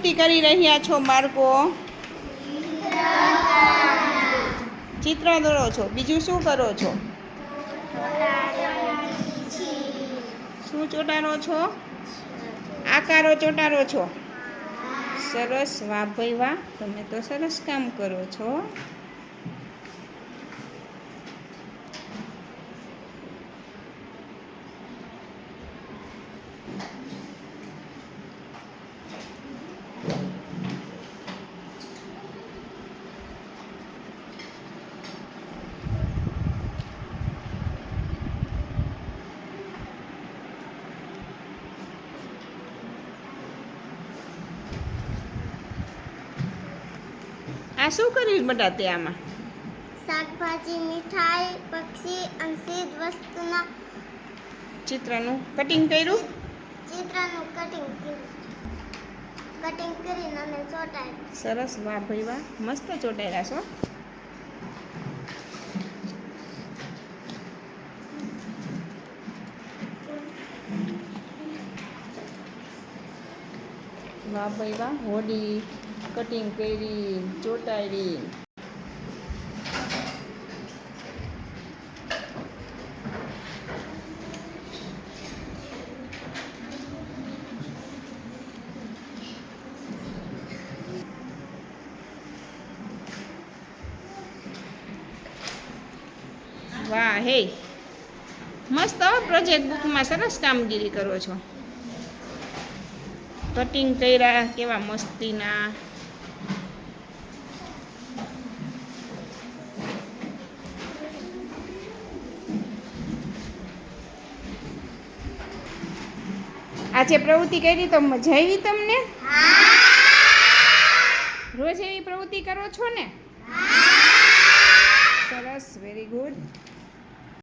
પ્રવૃત્તિ કરી રહ્યા છો બાળકો ચિત્ર દોરો છો. બીજું શું કરો છો? શું ચોટાડો છો? આકારો ચોટાડો છો? સરસ વાહ ભાઈ વાહ. તમે તો સરસ કામ કરો છો. આ શું કર્યું બેટા તે આમાં? શાકભાજી મીઠાઈ પક્ષી અને સીધ વસ્તુના ચિત્રનું કટિંગ કર્યું? ચિત્રનું કટિંગ કર્યું. કટિંગ કરીને અને ચોટાડ્યું. સરસ વાહ ભાઈ વાહ. મસ્ત ચોટાડ્યા છો. વાહ ભાઈ વાહ હોડી કટિંગ કરી, ચોટાડી. વાહ, હે. મસ્ત પ્રોજેક્ટ બુકમાં સરસ કામગીરી કરો છો. કટિંગ કર્યા કેવા મસ્તીના. આજે પ્રવૃત્તિ કરી તો મજા આવી તમને? રોજ એવી પ્રવૃત્તિ કરો છો ને?